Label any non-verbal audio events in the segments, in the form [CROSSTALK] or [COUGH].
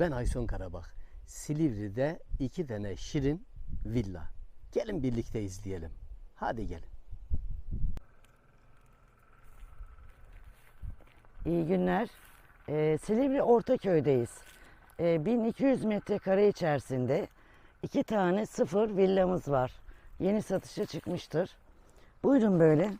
Ben Aysun Karabak. Silivri'de iki tane şirin villa. Gelin birlikte izleyelim. Hadi gelin. İyi günler. Ee, Silivri Ortaköy'deyiz. Ee, 1200 metrekare içerisinde iki tane sıfır villamız var. Yeni satışa çıkmıştır. Buyurun böyle.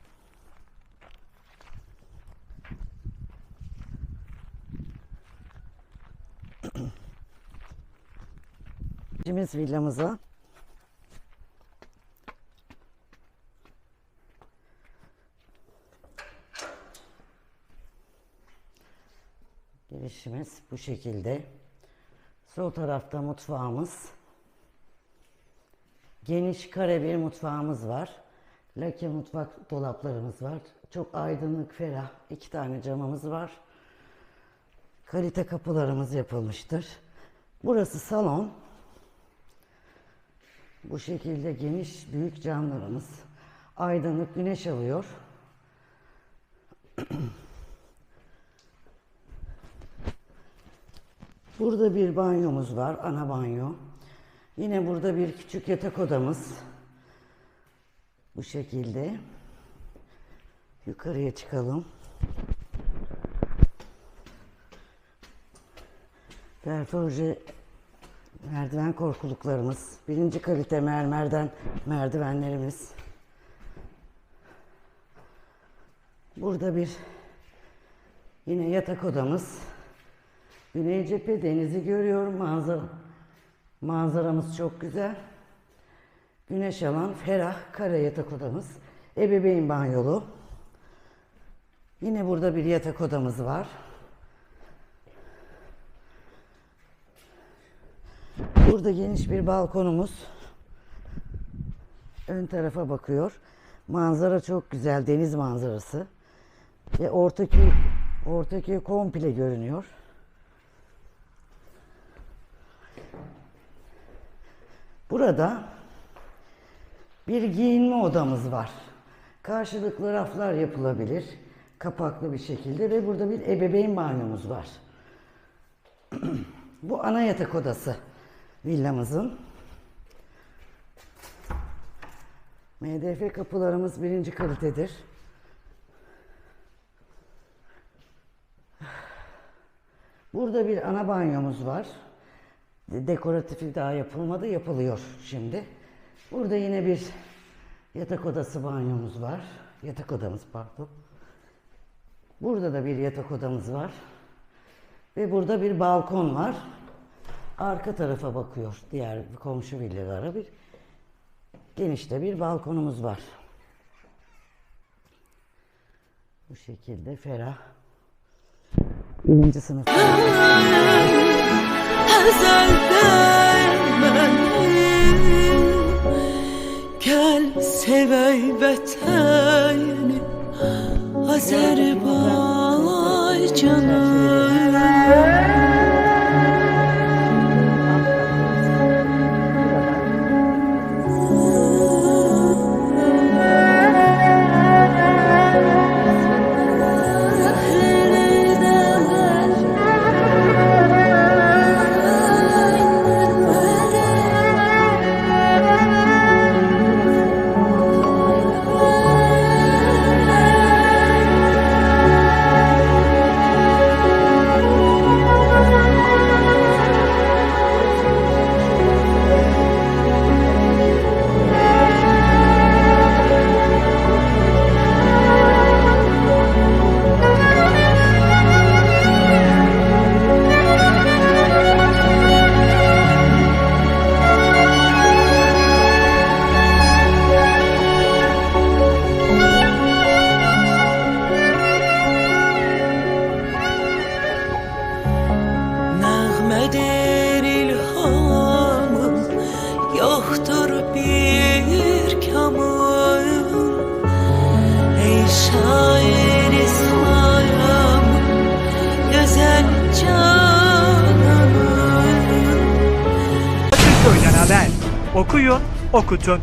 Cimiz villamıza. Girişimiz bu şekilde. Sol tarafta mutfağımız. Geniş kare bir mutfağımız var. Lake mutfak dolaplarımız var. Çok aydınlık, ferah. iki tane camımız var. Kalite kapılarımız yapılmıştır. Burası salon. Bu şekilde geniş, büyük camlarımız. Aydınlık güneş alıyor. [CLEARS THROAT] Burada bir banyomuz var, ana banyo. Yine burada bir küçük yatak odamız. Bu şekilde. Yukarıya çıkalım. Perforje merdiven korkuluklarımız. Birinci kalite mermerden merdivenlerimiz. Burada bir yine yatak odamız. Güney cephe denizi görüyorum. Manzara, manzaramız çok güzel. Güneş alan ferah kare yatak odamız. Ebeveyn banyolu. Yine burada bir yatak odamız var. Burada geniş bir balkonumuz. Ön tarafa bakıyor. Manzara çok güzel, deniz manzarası. Ve ortaköy, ortaköy komple görünüyor. Burada bir giyinme odamız var. Karşılıklı raflar yapılabilir. Kapaklı bir şekilde ve burada bir ebeveyn banyomuz var. [CLEARS THROAT] Bu ana yatak odası villamızın. MDF kapılarımız birinci kalitedir. Burada bir ana banyomuz var. De- Dekoratifi daha yapılmadı, yapılıyor şimdi. Burada yine bir yatak odası banyomuz var. Yatak odamız pardon. Burada da bir yatak odamız var. Ve burada bir balkon var. Arka tarafa bakıyor diğer komşu villalara bir geniş de bir balkonumuz var. Bu şekilde ferah. Birinci sınıf. Gel sevey vətəni Azərbaycanım Yoxdur bir kamım Ey şair İsmail'im Gözəl canım Köyden haber. Okuyun, okutun.